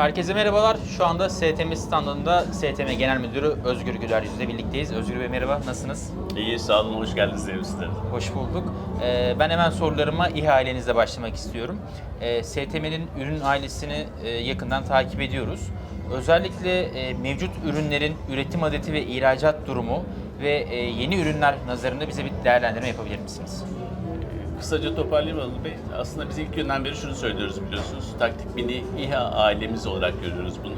Herkese merhabalar. Şu anda STM standında STM Genel Müdürü Özgür Güler Yüz'le birlikteyiz. Özgür Bey merhaba, nasılsınız? İyi, sağ olun, hoş geldiniz sizlere. Hoş bulduk. Ee, ben hemen sorularıma İHA ailenizle başlamak istiyorum. Ee, STM'nin ürün ailesini e, yakından takip ediyoruz. Özellikle e, mevcut ürünlerin üretim adeti ve ihracat durumu ve e, yeni ürünler nazarında bize bir değerlendirme yapabilir misiniz? Kısaca toparlayayım Anıl Bey. Aslında biz ilk günden beri şunu söylüyoruz biliyorsunuz. Taktik Mini İHA ailemiz olarak görüyoruz bunu.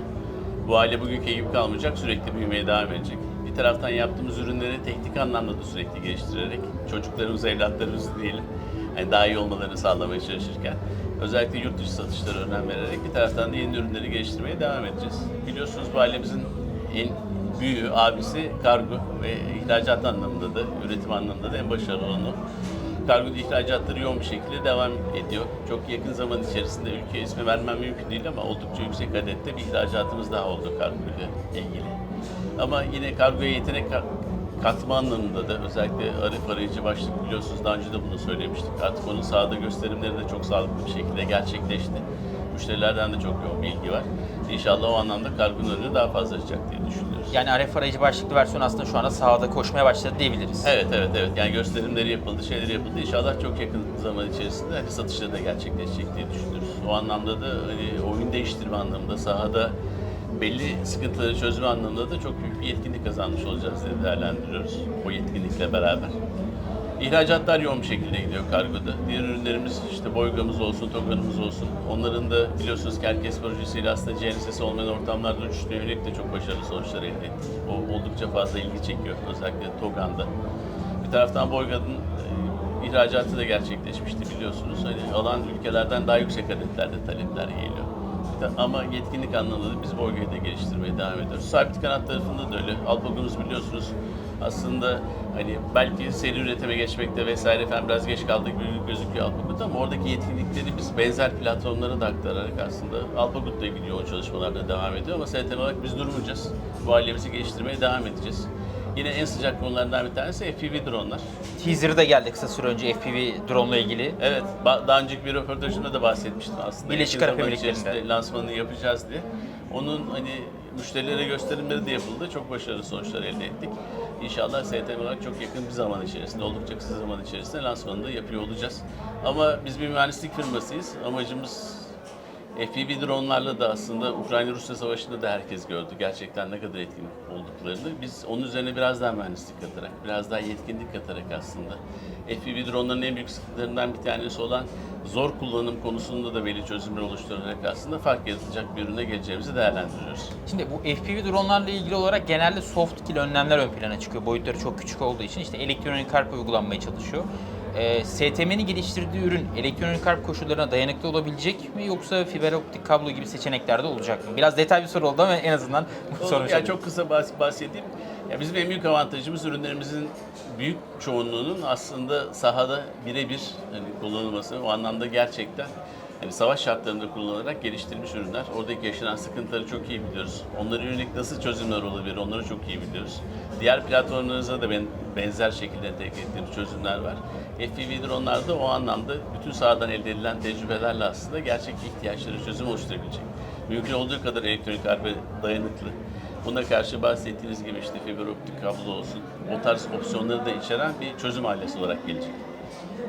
Bu aile bugünkü gibi kalmayacak, sürekli büyümeye devam edecek. Bir taraftan yaptığımız ürünleri teknik anlamda da sürekli geliştirerek, çocuklarımız, evlatlarımız diyelim, yani daha iyi olmalarını sağlamaya çalışırken, özellikle yurt dışı satışlara önem vererek bir taraftan da yeni ürünleri geliştirmeye devam edeceğiz. Biliyorsunuz bu ailemizin en büyüğü, abisi kargo ve ihracat anlamında da, üretim anlamında da en başarılı olanı. Kargo ihracatları yoğun bir şekilde devam ediyor. Çok yakın zaman içerisinde ülke ismi vermem mümkün değil ama oldukça yüksek adette bir ihracatımız daha oldu kargo ile ilgili. Ama yine kargoya yetenek ka- katma anlamında da özellikle arif arayıcı başlık biliyorsunuz daha önce de bunu söylemiştik. Artık onun sahada gösterimleri de çok sağlıklı bir şekilde gerçekleşti. Müşterilerden de çok yoğun bilgi var. İnşallah o anlamda kargonun önünü daha fazla açacak diye düşünüyoruz. Yani RF arayıcı başlıklı versiyon aslında şu anda sahada koşmaya başladı diyebiliriz. Evet evet evet yani gösterimleri yapıldı, şeyleri yapıldı. İnşallah çok yakın zaman içerisinde hani satışları da gerçekleşecek diye düşünüyoruz. O anlamda da hani oyun değiştirme anlamında sahada belli sıkıntıları çözme anlamında da çok büyük bir yetkinlik kazanmış olacağız diye değerlendiriyoruz o yetkinlikle beraber. İhracatlar yoğun bir şekilde gidiyor kargoda. Diğer ürünlerimiz işte boygamız olsun, toganımız olsun. Onların da biliyorsunuz ki herkes projesiyle aslında CNSS olmayan ortamlarda uçuşuna yönelik de çok başarılı sonuçlar elde ettik. O oldukça fazla ilgi çekiyor özellikle Togan'da. Bir taraftan Boygat'ın e, ihracatı da gerçekleşmişti biliyorsunuz. Hani alan ülkelerden daha yüksek adetlerde talepler geliyor. De- Ama yetkinlik anlamında da biz Boyga'yı da geliştirmeye devam ediyoruz. Sabit kanat tarafında da öyle. Alpagumuz biliyorsunuz aslında hani belki seri üretime geçmekte vesaire falan biraz geç kaldık gibi gözüküyor Alpagut'ta ama oradaki yetkinlikleri biz benzer platformlara da aktararak aslında Alpagut'la ilgili yoğun çalışmalarda devam ediyor ama STM olarak biz durmayacağız. Bu ailemizi geliştirmeye devam edeceğiz. Yine en sıcak konulardan bir tanesi FPV dronlar. Teaser'ı da geldi kısa süre önce FPV drone ile ilgili. Evet, daha önceki bir röportajımda da bahsetmiştim aslında. Birleşik Arap Emirlikleri'nde. lansmanını yapacağız diye. Onun hani müşterilere gösterimleri de yapıldı. Çok başarılı sonuçlar elde ettik. İnşallah STM olarak çok yakın bir zaman içerisinde, oldukça kısa zaman içerisinde lansmanını da yapıyor olacağız. Ama biz bir mühendislik firmasıyız. Amacımız FPV dronlarla da aslında Ukrayna-Rusya savaşında da herkes gördü gerçekten ne kadar etkin olduklarını. Biz onun üzerine biraz daha mühendislik katarak, biraz daha yetkinlik katarak aslında FPV dronların en büyük sıkıntılarından bir tanesi olan zor kullanım konusunda da belli çözümler oluşturarak aslında fark yaratacak bir ürüne geleceğimizi değerlendiriyoruz. Şimdi bu FPV dronlarla ilgili olarak genelde soft kill önlemler ön plana çıkıyor. Boyutları çok küçük olduğu için işte elektronik harp uygulanmaya çalışıyor. Ee, STM'nin geliştirdiği ürün elektronik harp koşullarına dayanıklı olabilecek mi yoksa fiber optik kablo gibi seçeneklerde olacak mı? Biraz detay bir soru oldu ama en azından bu sorunu ya çok kısa bahs- bahsedeyim. Ya bizim en büyük avantajımız ürünlerimizin büyük çoğunluğunun aslında sahada birebir hani kullanılması. O anlamda gerçekten hani savaş şartlarında kullanılarak geliştirilmiş ürünler. Oradaki yaşanan sıkıntıları çok iyi biliyoruz. Onlara yönelik nasıl çözümler olabilir onları çok iyi biliyoruz. Diğer platformlarınızda da ben, benzer şekilde entegre ettiğimiz çözümler var. FPV dronlarda o anlamda bütün sahadan elde edilen tecrübelerle aslında gerçek ihtiyaçları çözüm oluşturabilecek. Mümkün olduğu kadar elektronik harbe dayanıklı. Buna karşı bahsettiğiniz gibi işte fiber optik kablo olsun, o tarz opsiyonları da içeren bir çözüm ailesi olarak gelecek.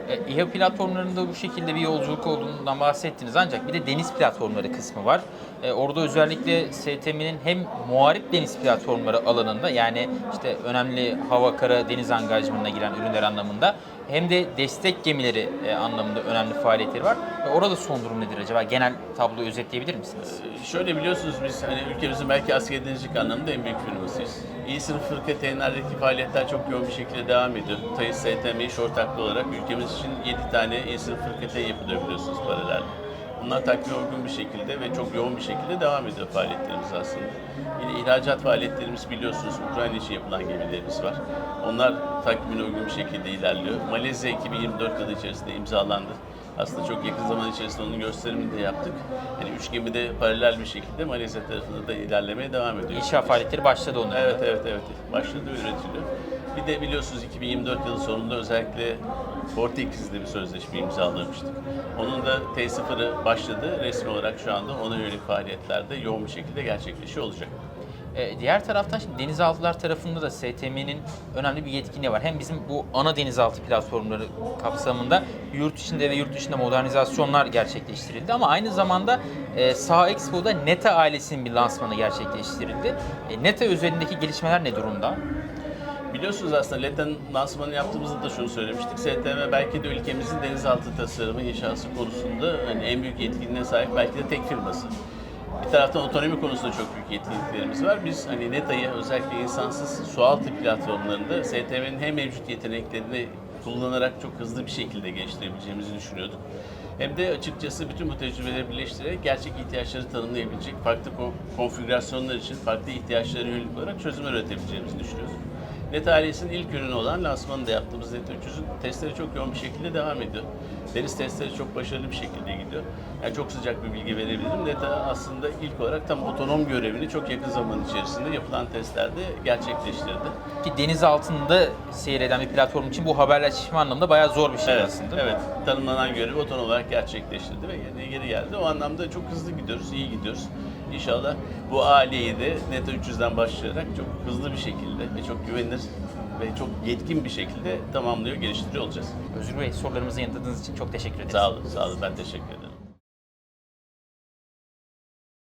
E, İHA platformlarında bu şekilde bir yolculuk olduğundan bahsettiniz ancak bir de deniz platformları kısmı var. E, orada özellikle STM'nin hem muharip deniz platformları alanında yani işte önemli hava, kara, deniz angajmanına giren ürünler anlamında hem de destek gemileri e, anlamında önemli faaliyetleri var. E, orada son durum nedir acaba? Genel tabloyu özetleyebilir misiniz? Ee, Şöyle biliyorsunuz biz hani ülkemizin belki askeri denizcilik anlamında en büyük firmasıyız. İyi sınıf fırkateynlerdeki faaliyetler çok yoğun bir şekilde devam ediyor. TAİS STM iş ortaklığı olarak ülkemiz için 7 tane iyi sınıf fırkateyn yapılıyor biliyorsunuz paralel. Bunlar takvime uygun bir şekilde ve çok yoğun bir şekilde devam ediyor faaliyetlerimiz aslında. Yine ihracat faaliyetlerimiz biliyorsunuz Ukrayna için yapılan gemilerimiz var. Onlar takvimine uygun bir şekilde ilerliyor. Malezya 2024 yılı içerisinde imzalandı. Aslında çok yakın zaman içerisinde onun gösterimini de yaptık. Yani üç gemi de paralel bir şekilde Malezya tarafında da ilerlemeye devam ediyor. İnşaat faaliyetleri başladı onların. Evet evet evet başladı üretiliyor. Bir de biliyorsunuz 2024 yılı sonunda özellikle Portekiz'de bir sözleşme imzalamıştık. Onun da T0'ı başladı. Resmi olarak şu anda ona yönelik faaliyetlerde yoğun bir şekilde gerçekleşiyor olacak. E, diğer taraftan şimdi denizaltılar tarafında da STM'nin önemli bir yetkinliği var. Hem bizim bu ana denizaltı platformları kapsamında yurt içinde ve yurt dışında modernizasyonlar gerçekleştirildi ama aynı zamanda e, Saha Expo'da NETA ailesinin bir lansmanı gerçekleştirildi. E, NETA özelindeki gelişmeler ne durumda? Biliyorsunuz aslında LET'in lansmanı yaptığımızda da şunu söylemiştik. STM belki de ülkemizin denizaltı tasarımı inşası konusunda hani en büyük yetkinliğe sahip belki de tek firması. Bir taraftan otonomi konusunda çok büyük yetkinliklerimiz var. Biz hani NETA'yı özellikle insansız sualtı platformlarında STM'nin hem mevcut yeteneklerini kullanarak çok hızlı bir şekilde geliştirebileceğimizi düşünüyorduk. Hem de açıkçası bütün bu tecrübeleri birleştirerek gerçek ihtiyaçları tanımlayabilecek farklı ko- konfigürasyonlar için farklı ihtiyaçlara yönelik olarak çözümler üretebileceğimizi düşünüyoruz. Net ailesinin ilk ürünü olan lansmanı da yaptığımız Net 300'ün testleri çok yoğun bir şekilde devam ediyor. Deniz testleri çok başarılı bir şekilde gidiyor. Yani çok sıcak bir bilgi verebilirim. Net aslında ilk olarak tam otonom görevini çok yakın zaman içerisinde yapılan testlerde gerçekleştirdi. Ki deniz altında seyreden bir platform için bu haberleşme anlamında bayağı zor bir şey Evet, aslında. evet. Tanımlanan görevi otonom olarak gerçekleştirdi ve geri, geri geldi. O anlamda çok hızlı gidiyoruz, iyi gidiyoruz. İnşallah bu aileyi de Net 300'den başlayarak çok hızlı bir şekilde ve çok güvenilir ve çok yetkin bir şekilde tamamlıyor, geliştiriyor olacağız. Özgür Bey sorularımızı yanıtladığınız için çok teşekkür ederiz. Sağ olun, sağ olun. Ben teşekkür ederim.